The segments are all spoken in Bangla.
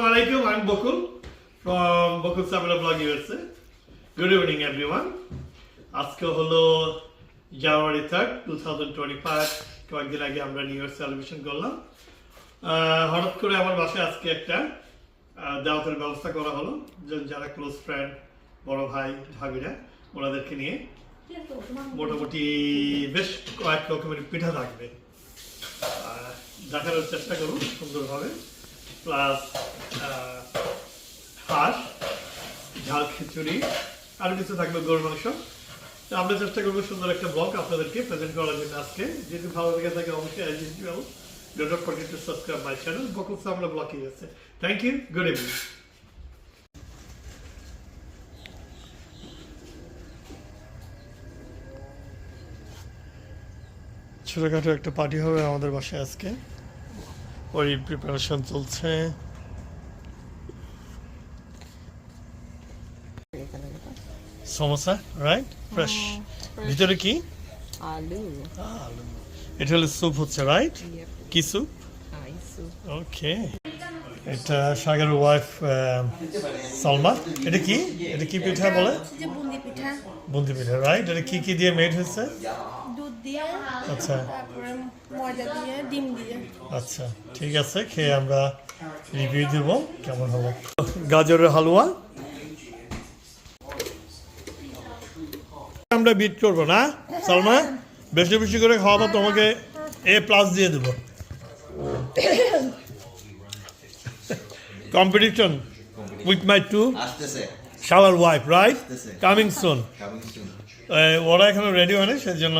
Assalamualaikum, I'm Bokul from Bokul Samala Blog USA. Good evening everyone. আজকে হলো January third two thousand twenty five কয়েকদিন আগে আমরা নিউ ইয়ার সেলিব্রেশন করলাম হঠাৎ করে আমার বাসায় আজকে একটা দাওয়াতের ব্যবস্থা করা হলো যারা ক্লোজ ফ্রেন্ড বড় ভাই ভাবিরা ওনাদেরকে নিয়ে মোটামুটি বেশ কয়েক রকমের পিঠা থাকবে দেখানোর চেষ্টা করুন সুন্দরভাবে প্লাস হাঁস ঝাল, খিচুড়ি, আর কিছু থাকবে গরুর মাংস। তো আমরা চেষ্টা করব সুন্দর একটা ব্লগ আপনাদেরকে প্রেজেন্ট করার জন্য আজকে। যদি ভালো লেগে থাকে অবশ্যই as usual do subscribe my channel Shamla ব্লগই আছে। থ্যাংক ইউ গুড ইভিনিং ছোটোখাটো একটা পার্টি হবে আমাদের বাসায় আজকে। ওই প্রিপারেশন চলছে। সমোসা রাইট ফ্রেশ ভিতরে কি? আলু। আলু। এটা হলো স্যুপ হচ্ছে রাইট কি স্যুপ ওকে এটা সাগরের ওয়াইফ সালমা। এটা কি? এটা কি পিঠা বলে? বুন্দি পিঠা। বুন্দি পিঠা রাইট এটা কি কি দিয়ে মেড হয়েছে? আচ্ছা। তারপরে ময়দা দিয়ে ডিম দিয়ে। আচ্ছা ঠিক আছে খেয়ে আমরা রিভিউ দেব কেমন হলো। গাজরের হালুয়া আমরা বিট করব না? সালমা বেশি বেশি করে খাওয়াবো তোমাকে এ প্লাস দিয়ে দেব। Competition with my to shower wife right coming soon ওরা এখনও রেডি হয়নি সেজন্য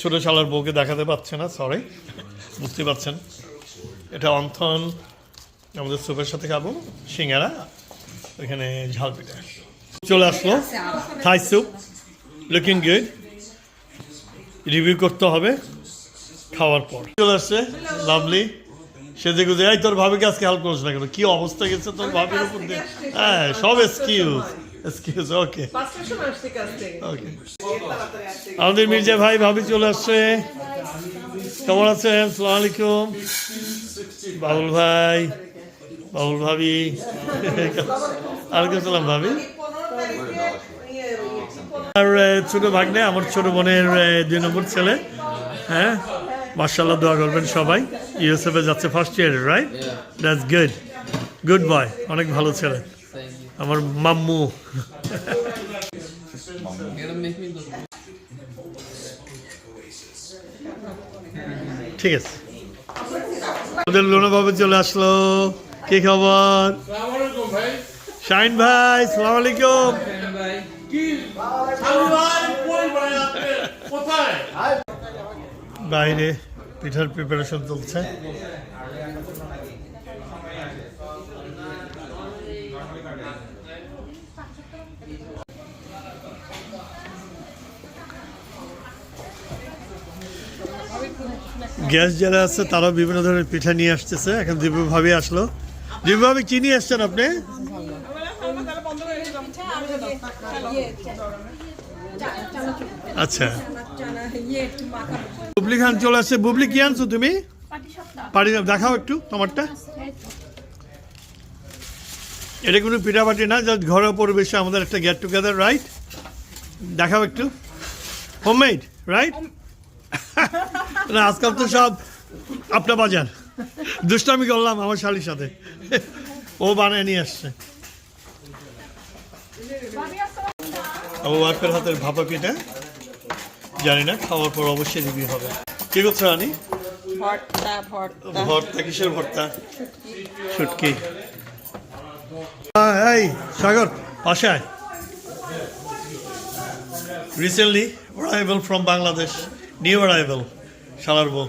ছোট শালার বউকে দেখাতে পারছে না সরি বুঝতে পারছেন। এটা অন্থন আমাদের স্যুপের সাথে খাব সিঙ্গারা ওইখানে ঝাল পিঠা। চলে আসলো Thai soup looking good review করতে হবে খাওয়ার পর। চলে আসছে। লাভলি সেজে গুজে এই তোর ভাবিকে আজকে হেল্প করিস না কেন? কি অবস্থা গেছে তোর ভাবির উপর দিয়ে? হ্যাঁ সব এক্সকিউজ এক্সকিউজ ওকে ওকে আমাদের মির্জা ভাই ভাবি চলে আসছে। কেমন আছেন? সালাম আলাইকুম। বাবুল ভাই বাবুল ভাবি। আলাইকুম। সালাম ভাবি? আর ছোট ভাগ্নে আমার ছোট বোনের দুই নম্বর ছেলে। হ্যাঁ? মার্শাল্লাহ দোয়া করবেন সবাই। ইউএসএফ এ যাচ্ছে ফার্স্ট ইয়ারে right that's good good boy অনেক ভালো ছেলে। আমার মাম্মু। ঠিক আছে। ওদের লোনাভাবে চলে আসলো। কি খবর? শাইন ভাই সালাম আলাইকুম। বাইরে পিঠার প্রিপারেশন চলছে। গ্যাস যারা আছে, তারাও বিভিন্ন ধরনের পিঠা নিয়ে আসতেছে। এখন দিব্য ভাবি আসলো। দিব্য ভাবি, কি নিয়ে আসছেন আপনি? আচ্ছা। বুবলি খান চলে আসছে। বুবলি কি আনছো তুমি? পাটি দেখাও একটু তোমারটা। এটা কোনো পিঠাপাটি না জাস্ট ঘরোয়া পরিবেশে আমাদের একটা গেট টুগেদার রাইট দেখাও একটু। হোমমেড রাইট না আজকাল তো সব আপনার বাজার। দুষ্টামি করলাম আমার শালির সাথে। ও বানিয়ে নিয়ে আসছে। আমার ওয়াইফের হাতের ভাপা পিঠা? জানি না খাওয়ার পর অবশ্যই রিভিউ হবে। কি করছ রানি? ভর্তা ভর্তা। ভর্তা কিসের ভর্তা? শুটকি। এই সাগর পাশায় recently arrival from Bangladesh new arrival শালার বউ।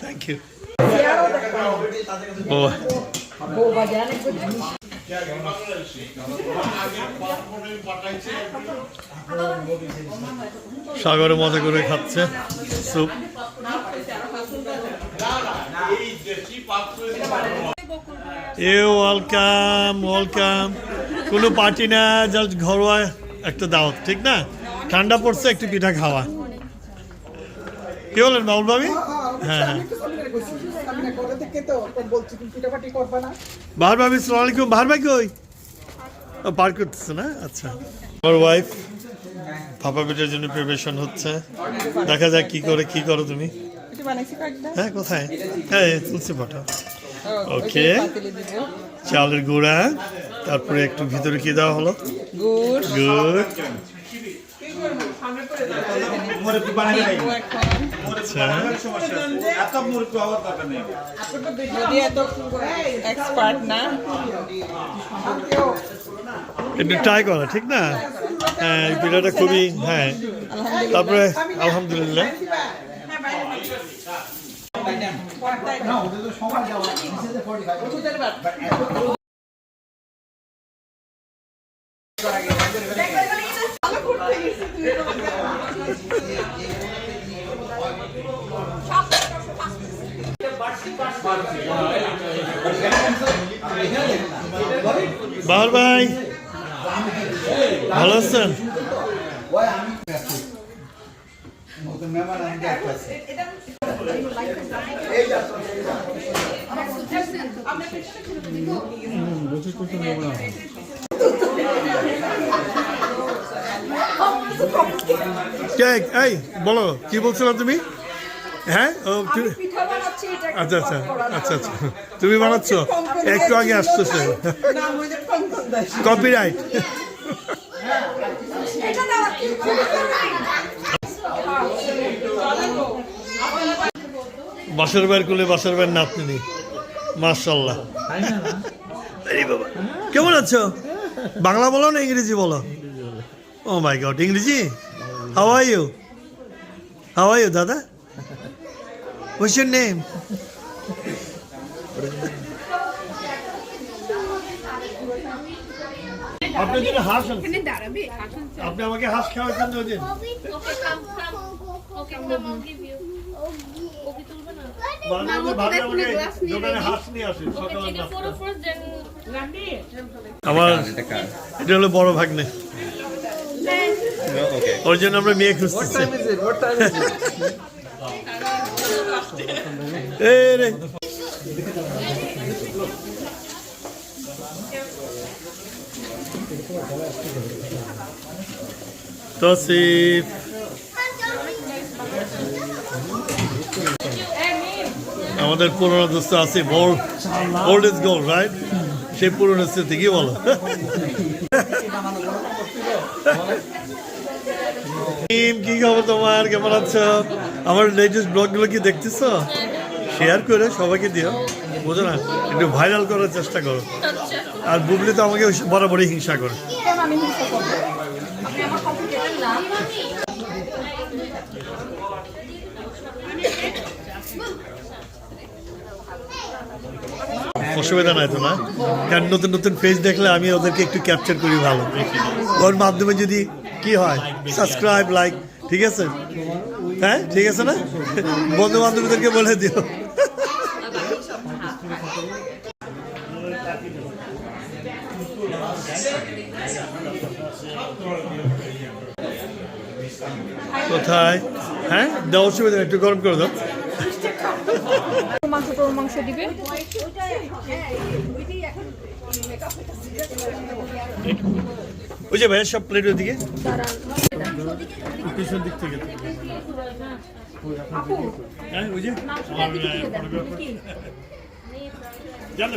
থ্যাংক ইউ ও। সাগরে মজা করে খাচ্ছে স্যুপ। এ ওয়েলকাম ওয়েলকাম। কোনো পার্টি না, জাস্ট ঘরোয়া একটা দাওয়াত, ঠিক না? ঠান্ডা পড়ছে, একটু পিঠা খাওয়া। কি বলেন বাবুল ভাবি? হ্যাঁ হ্যাঁ। বাহার ভাবি সালাম আলাইকুম বাহার ভাই কই? ও, পার করতেছে না? আচ্ছা। আমার ওয়াইফ বেটার জন্য প্রিপারেশন হচ্ছে। দেখা যাক কি করে কি করো তুমি? হ্যাঁ কোথায়? হ্যাঁ তুলসী পাঠা ওকে চালের গুঁড়া তারপরে একটু ভিতরে কি দেওয়া হলো? গুড় গুড দিব এখন আচ্ছা যদি এত এক্সপার্ট না একটু ট্রাই করা ঠিক না? হ্যাঁ এই পিঠাটা খুবই হ্যাঁ। তারপরে আলহামদুলিল্লাহ। না ওদের তো সময় যাওয়া বাহার ভাই ভালো আছেন? ওই এই বলো কি বলছিলাম তুমি? হ্যাঁ ও আচ্ছা আচ্ছা আচ্ছা আচ্ছা। তুমি বানাচ্ছ? একটু আগে আসতেছে। কপিরাইট বাসার বাইর করলে বাসার বাইর নাতনি। মার্শাল্লাহ বাবা। কেমন আছো? বাংলা বলো না ইংরেজি বলো? ও মাই গড ইংরেজি? ইউ হাউ আর ইউ দাদা হোয়াটস ইউর নেম আপনি যদি হাঁস আপনি আমাকে হাঁস খাওয়াচ্ছেন দিন। you. আমার এটা হলো বড় ভাগ্নে। ওর জন্য আমরা মেয়ে তসিফ। আমাদের পুরনো দোস্ত আছে gold gold is gold right সেই পুরনো স্মৃতি কি বলো? কি খবর তোমার? কেমন আছো? আমার লেটেস্ট ব্লগগুলো কি দেখতেছো? শেয়ার করে সবাইকে দিও। বোঝো না, একটু ভাইরাল করার চেষ্টা করো। আর বুবলি তো আমাকে বরাবরই হিংসা করে। অসুবিধা নাই তো না? কারণ নতুন নতুন ফেস দেখলে আমি ওদেরকে একটু ক্যাপচার করি ভালো। ওর মাধ্যমে যদি কি হয় সাবস্ক্রাইব লাইক ঠিক আছে? হ্যাঁ ঠিক আছে না? বন্ধু বান্ধবীদেরকে বলে দিও। কোথায়? হ্যাঁ দেওয়া অসুবিধা একটু গরম করে দাও। মাংস গরুর মাংস দিবে? ওই যে ভাইয়ের সব প্লেটের দিকে। পিছন দিক থেকে ওই যে। আমার, আহ, photographer। জানো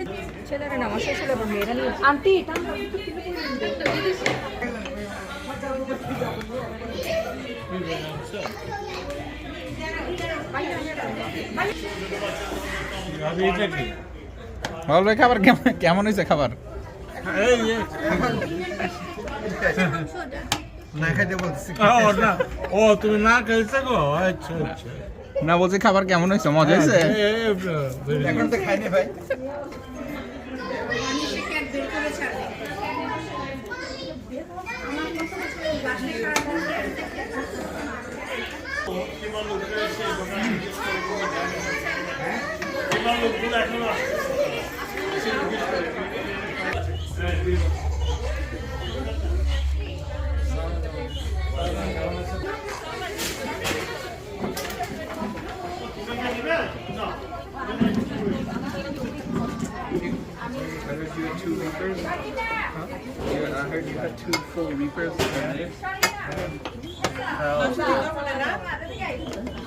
যা- বল ভাই খাবার কেমন কেমন হয়েছে খাবার? না খাইতে বলতেছি। ও ও তুমি না খেলছে গো? আচ্ছা আচ্ছা। না বলছি খাবার কেমন হয়েছে? মজা হয়েছে? এখন তো খাইনি ভাই।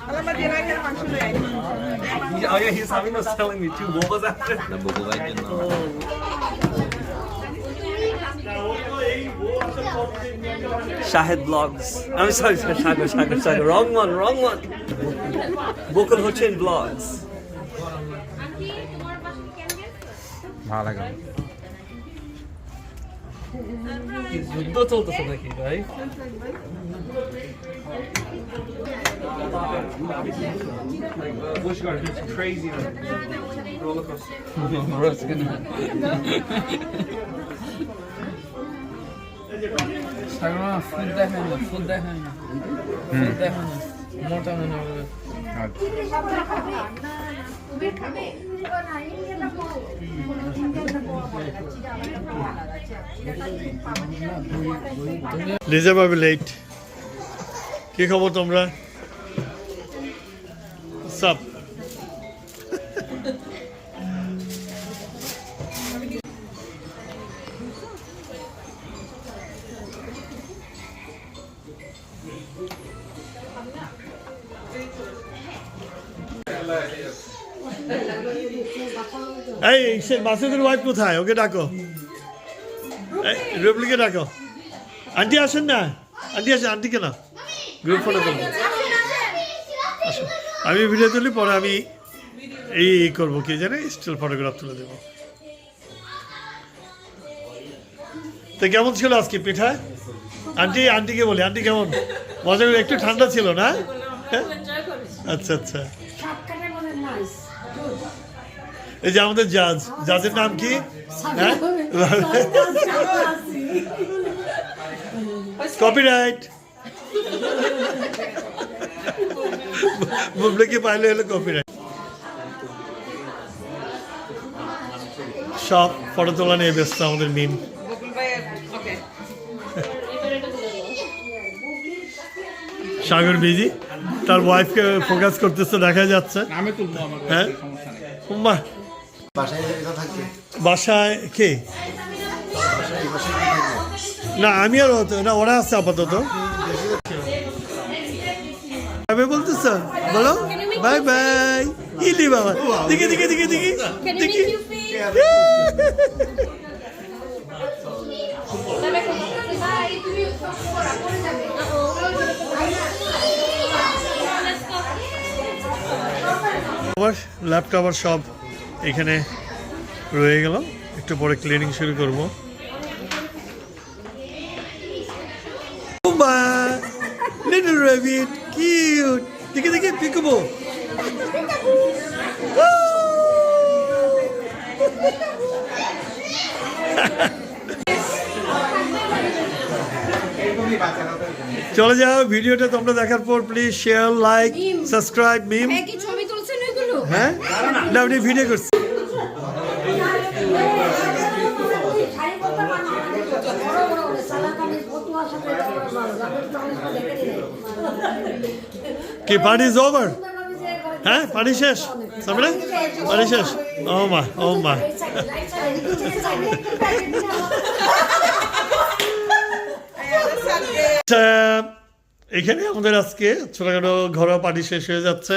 Alam din natin ang mansyon eh. Oh yeah, he's having was telling me two what was that? Shahid vlogs. I'm sorry, Shagar, Shagar, Shagar. Wrong one, wrong one. Bokul Hochin vlogs. ভালো লাগে যুদ্ধ চলতেছে নাকি ভাই Bush Garden, it's crazy. Roller coaster. ফুল দেখায় না ফুল দেখায় না ফুল দেখায় না মোটা মনে হবে লিজা ভাবি লেট কি খবর তোমরা? সব এই সে মাসুদের ওয়াইফ কোথায়? ওকে ডাকো। এই, রুবলিকে ডাকো। আন্টি আসেন না? আন্টি আসেন আন্টি কেন গ্রুপ ফটো করব। আসো। আমি ভিডিও তুলি পরে আমি এই করব কি জানে স্টিল ফটোগ্রাফ তুলে দেবো। তো কেমন ছিল আজকে পিঠা? আন্টি আন্টিকে বলি আন্টি কেমন? মজা করে একটু ঠান্ডা ছিল না? হ্যাঁ? আচ্ছা আচ্ছা। এই যে আমাদের জাজ। জাজের নাম কি? হ্যাঁ? কপিরাইট বুবলিকে পাইলে হলো কপিরাইট সব ফটো তোলা নিয়ে ব্যস্ত আমাদের মিম। সাগর বিজি তার ওয়াইফকে ফোকাস করতেছে দেখা যাচ্ছে। হ্যাঁ? বাসায় কে? না আমি আর না ওরা আছে আপাতত। আমি বলতেছ বলো। Bye bye. ইলি বাবা। দেখি দেখি দেখি দেখি দেখি ল্যাপটপ সব। এখানে রয়ে গেল। একটু পরে ক্লিনিং শুরু করব। লিটল রেবিট কিউট দেখে দেখে পিকবো। চলে যাও ভিডিওটা তোমরা দেখার পর প্লিজ শেয়ার লাইক সাবস্ক্রাইব মিম। হ্যাঁ? না আপনি ভিডিও করছি কি পার্টি ইজ ওভার হ্যাঁ পার্টি শেষ? সামনে পার্টি শেষ? ও মা ও মা এখানে আমাদের আজকে ছোটখাটো ঘরোয়া পার্টি শেষ হয়ে যাচ্ছে।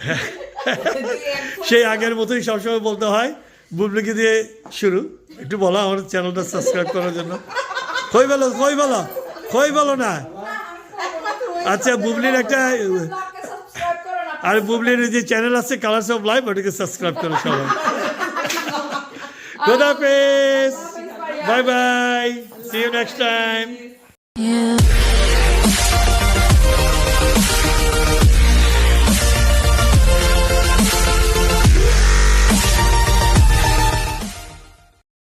সেই আগের মতোই সবসময় বলতে হয় বুবলিকে দিয়ে শুরু। একটু বলো আমার চ্যানেলটা সাবস্ক্রাইব করার জন্য। কই বলো কই বলো? কই বলো না? আচ্ছা বুবলির একটা আর বুবলির যে চ্যানেল আছে কালার্স অফ লাইফ ওটাকে সাবস্ক্রাইব করো সবাই। গুড হাফেজ। Bye bye see you next time